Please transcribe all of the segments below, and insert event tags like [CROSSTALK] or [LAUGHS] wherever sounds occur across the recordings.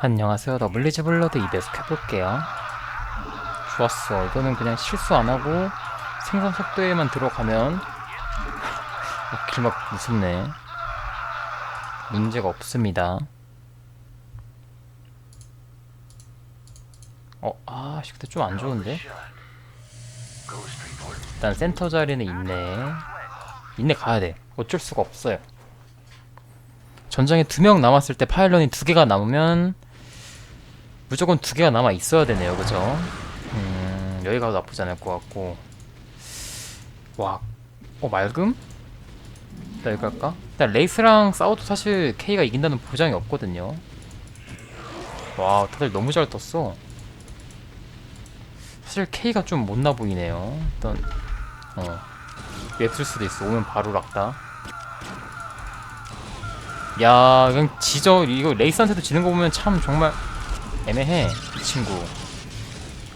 안녕하세요. 더블리즈 블러드 2배속 해볼게요. 좋았어. 이거는 그냥 실수 안 하고 생산 속도에만 들어가면 [LAUGHS] 어, 길막 무섭네. 문제가 없습니다. 어, 아, 씨, 근데 좀 안 좋은데? 일단 센터 자리는 있네. 있네 가야 돼. 어쩔 수가 없어요. 전장에 두 명 남았을 때 파일런이 두 개가 남으면 무조건 두 개가 남아 있어야 되네요, 그죠? 음, 여기가 나쁘지 않을 것 같고. 와, 어 맑음? 일단 여기 갈까? 일단 레이스랑 싸워도 사실 K가 이긴다는 보장이 없거든요. 와, 다들 너무 잘 떴어. 사실 K가 좀 못나 보이네요. 일단 어 웹쓸 수도 있어. 오면 바로 락다. 야, 그냥 지져. 이거 레이스한테도 지는 거 보면 참 정말 애매해. 이 친구.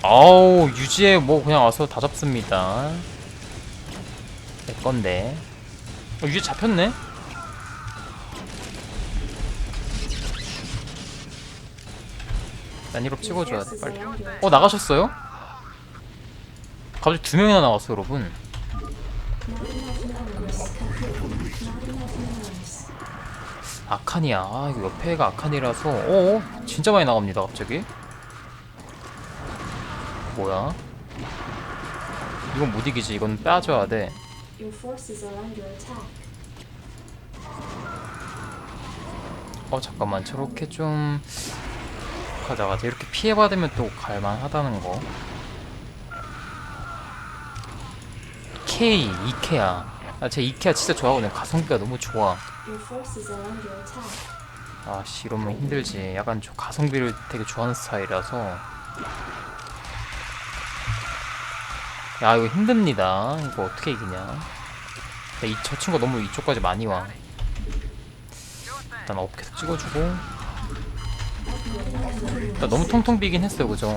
아우, 유지에 뭐 그냥 와서 다 잡습니다. 내 건데. 어, 유지 잡혔네? 난 1업 찍어줘야 돼, 빨리. 어, 나가셨어요? 갑자기 두 명이나 나왔어, 여러분. 아칸이야. 아, 이거 옆에가 아칸이라서. 어, 진짜 많이 나갑니다, 갑자기. 뭐야? 이건 못 이기지. 이건 빼줘야 돼. 어, 잠깐만. 저렇게 좀. 가자, 가자. 이렇게 피해받으면 또 갈만하다는 거. K, 이케아. 아, 제 이케아 진짜 좋아하거든요. 가성비가 너무 좋아. 아씨 이러면 힘들지. 약간 저 가성비를 되게 좋아하는 스타일이라서. 야 이거 힘듭니다. 이거 어떻게 이기냐? 야, 이, 저 친구 너무 이쪽까지 많이 와. 일단 업 계속 찍어주고. 일단 너무 통통 비긴 했어요 그죠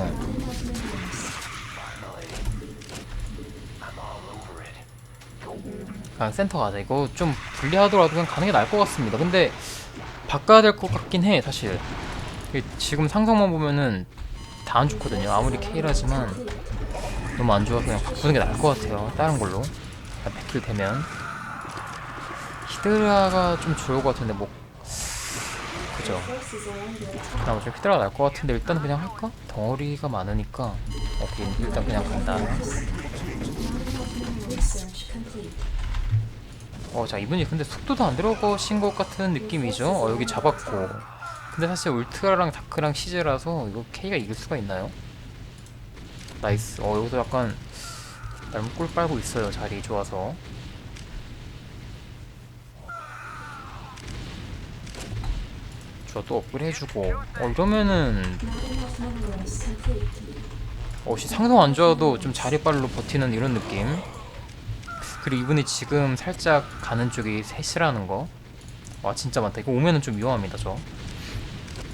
그냥 센터 가자 이거 좀 불리하더라도 그냥 가는 게 나을 것 같습니다. 근데 바꿔야 될 것 같긴 해 사실. 지금 상성만 보면은 다 안 좋거든요. 아무리 K라지만 너무 안 좋아서 그냥 바꾸는 게 나을 것 같아요. 다른 걸로. 100킬 되면. 히드라가 좀 좋을 것 같은데 뭐 그죠. 그나마 좀 히드라가 나을 것 같은데 일단 그냥 할까? 덩어리가 많으니까. 오케이 일단 그냥 간다 어, 자, 이분이 근데 속도도 안 들어가신 것 같은 느낌이죠? 어, 여기 잡았고. 근데 사실 울트라랑 다크랑 시즈라서 이거 K가 이길 수가 있나요? 나이스. 어, 여기서 약간 나름 꿀 빨고 있어요. 자리 좋아서. 좋아, 또 업글 해주고. 어, 이러면은. 어, 씨, 상성 안 좋아도 좀 자리 빨로 버티는 이런 느낌. 그리고 이분이 지금 살짝 가는 쪽이 셋이라는 거. 와 진짜 많다. 이거 오면은 좀 위험합니다 저.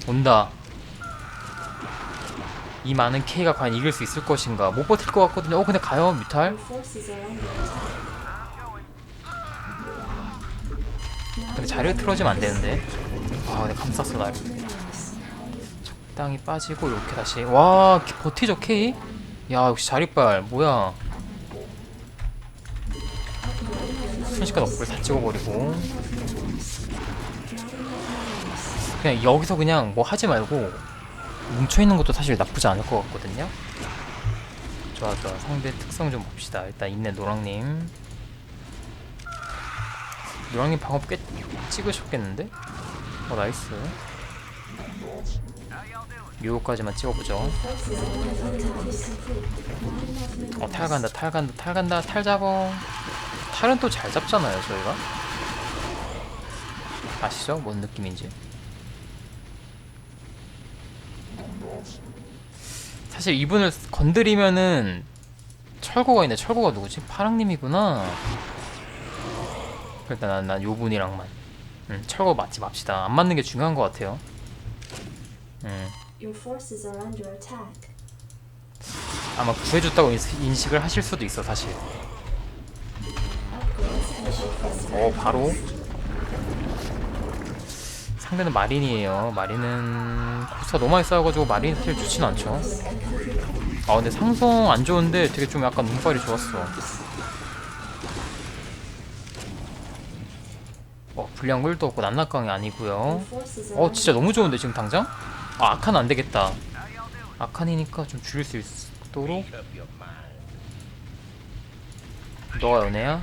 온다. 이 많은 K가 과연 이길 수 있을 것인가? 못 버틸 것 같거든요. 어 근데 가요 attack. 근데 자리가 틀어지면 안 되는데. 아 근데 감쌌어 날. 적당히 빠지고 이렇게 다시. 와 키- 버티죠 K? 야 역시 자리빨 뭐야? 순식간 업글 다 찍어버리고. 그냥 여기서 그냥 뭐 하지 말고 뭉쳐있는 것도 사실 나쁘지 않을 것 같거든요. 좋아 좋아. 상대 특성 좀 봅시다. 일단 있네 노랑님. 노랑님 방업 꽤 찍으셨겠는데? 어 나이스. 요거까지만 찍어보죠. 어 탈 간다 탈 간다 탈 간다 탈 잡어 탈은 또 잘 잡잖아요 저희가 아시죠? 뭔 느낌인지 사실 이분을 건드리면은 철거가 있네. 철거가 누구지? 파랑님이구나. 일단 난, 난 요분이랑만. 음, 철거 맞지 맙시다. 안 맞는 게 중요한 것 같아요. 음. 아마 구해줬다고 인식을 하실 수도 있어, 사실. 어, 바로. 상대는 마린이에요. 마린은 코스가 너무 많이 싸워가지고 마린 스틸 좋진 않죠. 아 근데 상성 안 좋은데 되게 좀 약간 눈발이 좋았어. 어 불량 굴도 없고 난낙강이 아니고요. 어 진짜 너무 좋은데 지금 당장? 아 아칸 안 되겠다. 아칸이니까 좀 줄일 수 있도록. 너가 연애야?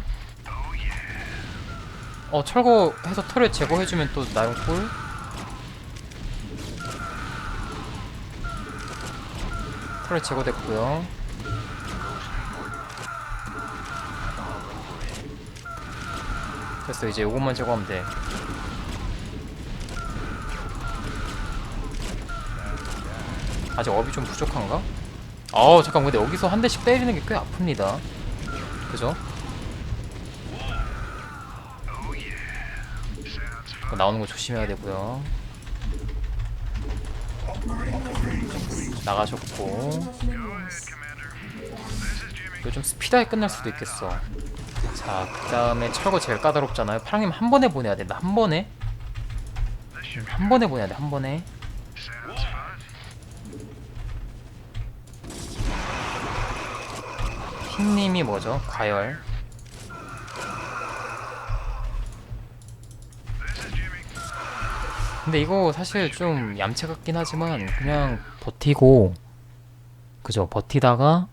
어 철거해서 털을 제거해주면 또 나용 꿀? 털을 제거됐고요. 됐어 이제 요것만 제거하면 돼. 아직 업이 좀 부족한가? 아 잠깐 근데 여기서 한 대씩 때리는 게 꽤 아픕니다. 그죠? 나오는 거 조심해야 되고요. 나가셨고. 이거 좀 스피드하게 끝날 수도 있겠어. 자, 그 다음에 철거 제일 까다롭잖아요. 파랑님 한 번에 보내야 된다. 한 번에. 음, 한 번에 보내야 돼. 한 번에. 핑님이 뭐죠? 과열. 근데 이거 사실 좀 얌체 같긴 하지만 그냥 버티고 그죠? 버티다가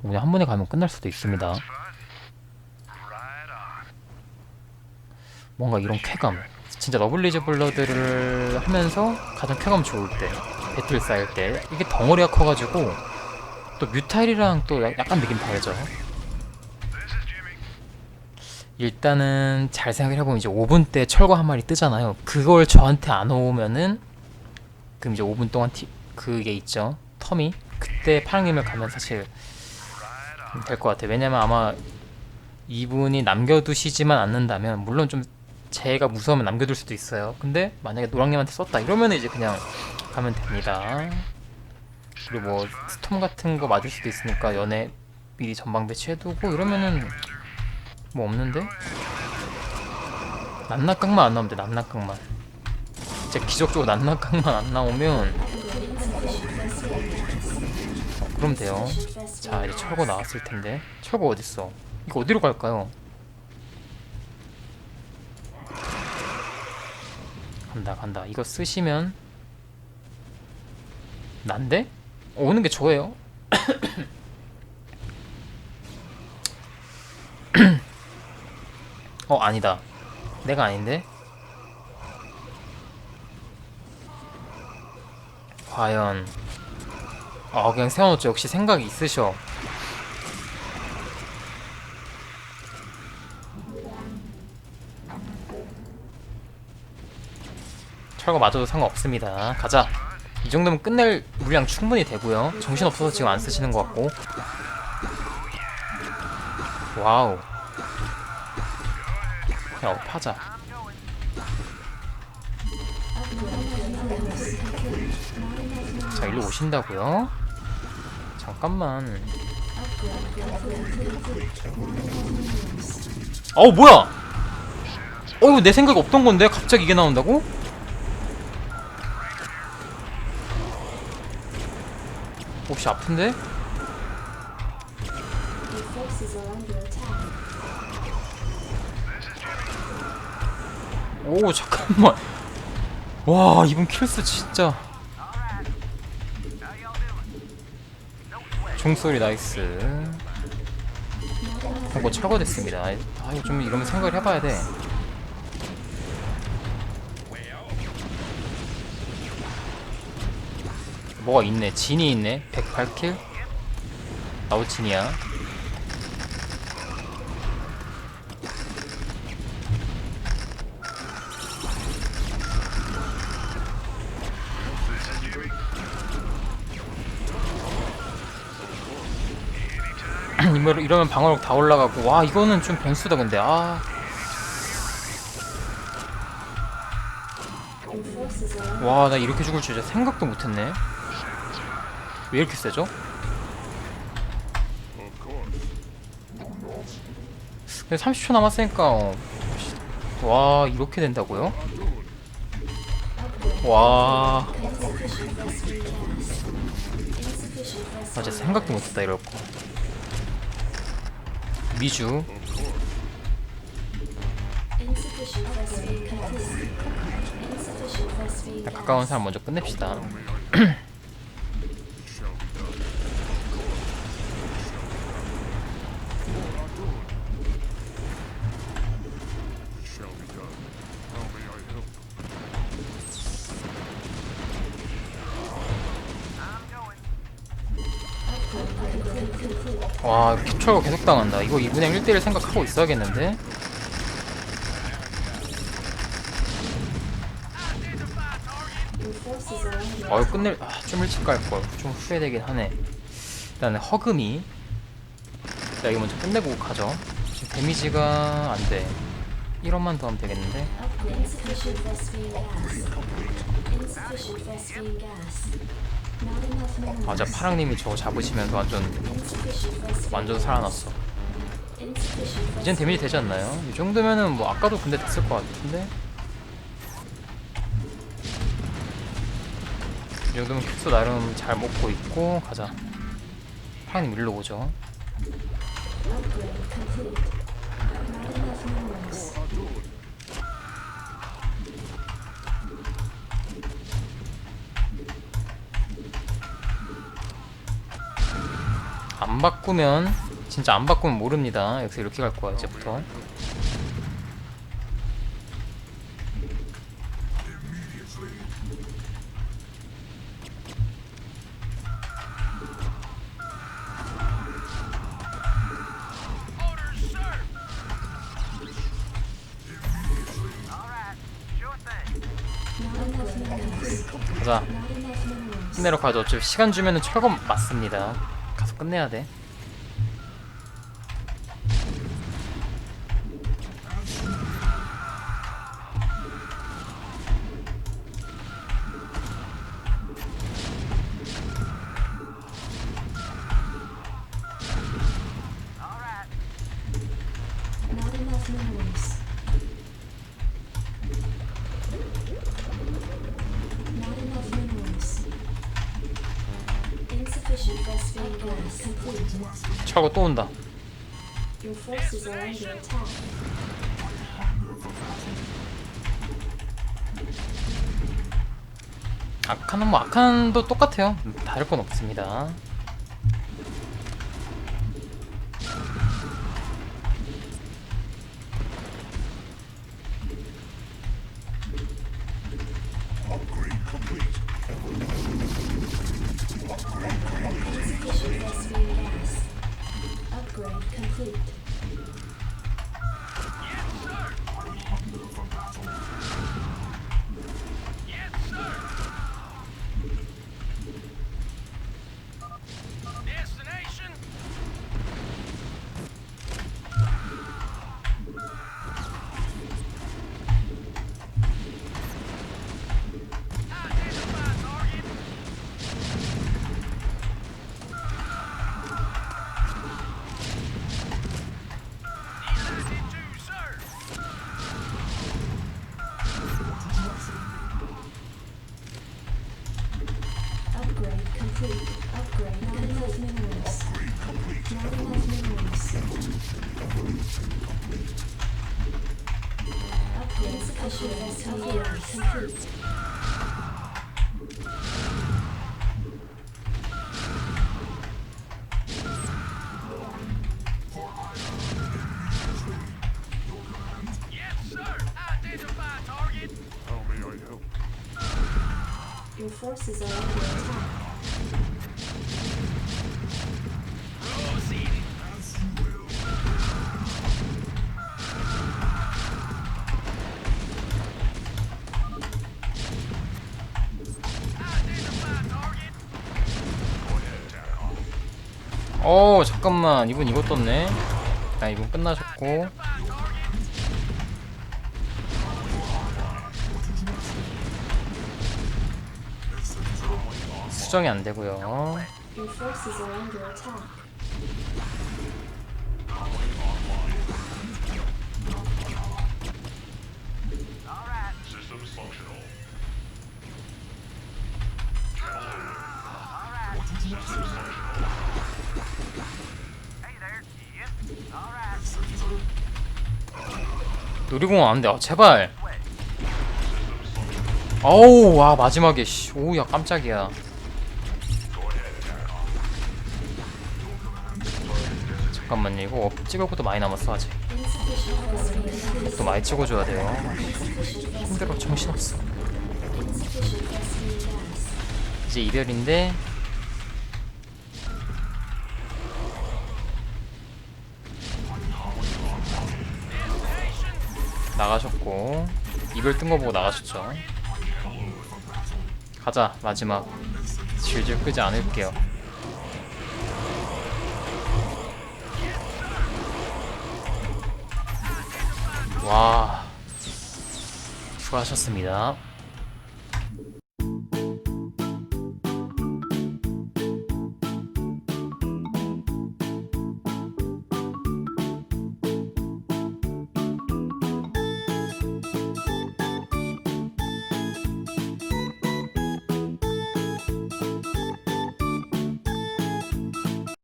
그냥 한 번에 가면 끝날 수도 있습니다. 뭔가 이런 쾌감. 진짜 러블리즈 블러드를 하면서 가장 쾌감 좋을 때, 배틀 쌓일 때 이게 덩어리가 커가지고 또 뮤타일이랑 또 야- 약간 느낌 다르죠. 일단은 잘 생각을 해보면 이제 5분 때 철거 한 마리 뜨잖아요. 그걸 저한테 안 오면은 그럼 이제 5분 동안 티, 그게 있죠. 텀이 그때 파랑님을 가면 사실 될 것 같아요. 왜냐면 아마 이분이 남겨두시지만 않는다면 물론 좀 제가 무서우면 남겨둘 수도 있어요. 근데 만약에 노랑님한테 썼다 이러면 이제 그냥 가면 됩니다. 그리고 뭐 스톰 같은 거 맞을 수도 있으니까 연애 미리 전방 배치해두고 이러면은 뭐 없는데? 난낙강만 안 나오면 돼. 난낙강만. 진짜 기적적으로 난낙강만 안 나오면 어, 그럼 돼요. 자 이제 철거 나왔을 텐데 철거 어딨어? 이거 어디로 갈까요? 간다 간다 이거 쓰시면 난데? 어, 오는 게 저예요 [COUGHS] 어 아니다. 내가 아닌데? 과연. 아 그냥 세워놓죠. 역시 생각이 있으셔. 철거 맞아도 상관없습니다. 가자. 이 정도면 끝낼 물량 충분히 되고요. 정신없어서 지금 안 쓰시는 것 같고. 와우 그냥 업하자 자 일로 오신다고요? 잠깐만 어우 뭐야 어이구 내 생각 없던 건데 갑자기 이게 나온다고? 혹시 아픈데? 오 잠깐만. 와 이분 킬스 진짜. 종소리 나이스. 한거 철거됐습니다. 아 이거 좀 이러면 생각을 해봐야 돼. 뭐가 있네? 진이 있네? 108킬? 나우진이야 이러- 이러면 방어력 다 올라가고. 와 이거는 좀 변수다 근데. 아. 와 나 이렇게 죽을 줄 진짜 생각도 못했네. 왜 이렇게 세죠? 근데 30초 남았으니까 어, 와 이렇게 된다고요? 와. rescue 진짜 생각도 못했다 이럴 거 미주. 가까운 사람 먼저 끝냅시다 와 캡처가 계속 당한다. 이거 이분행 1대1 생각하고 있어야겠는데? 어이 끝낼 아, 좀 일찍 갈걸. 좀 후회되긴 하네. 일단은 허금이. 자 이거 먼저 끝내고 가죠. 지금 데미지가 안돼. 1원만 더 하면 되겠는데 minerals. 맞아 파랑님이 저거 잡으시면서 완전 완전. 살아났어 이젠 데미지 되지 않나요? 이 정도면은 뭐 아까도 근데 됐을 것 같은데 이 정도면 캡수 나름 잘 먹고 있고 가자 파랑님 일로 오죠 안 바꾸면 진짜 안 바꾸면 모릅니다. 여기서 이렇게 갈 거야 이제부터. 가자. 끝내러 가죠. 어차피 시간 주면은 철거 맞습니다. 끝내야 돼. 철거 또 온다. 아칸은 뭐 아칸도 똑같아요. 음, 다를 건 없습니다. Upgrade complete. Upgrade. Not enough minerals. Upgrade complete. Not enough minerals. Evolution. Evolution complete. Upgrade insufficient vessel here complete. Your forces are under attack. 어 잠깐만 이분 이거 떴네. 아 이분 끝나셨고. 수정이 안 되고요. 놀이공원 안돼 아, 제발. 어우 와 마지막에 씨. 오야 깜짝이야. 잠깐만요. 이거 찍을 것도 많이 남았어 아직. 또 많이 찍어줘야 돼요. 힘들어 정신없어. 이제 이별인데 나가셨고 이별 뜬거 보고 나가셨죠. 가자 마지막. 질질 끄지 않을게요. 와. 수고하셨습니다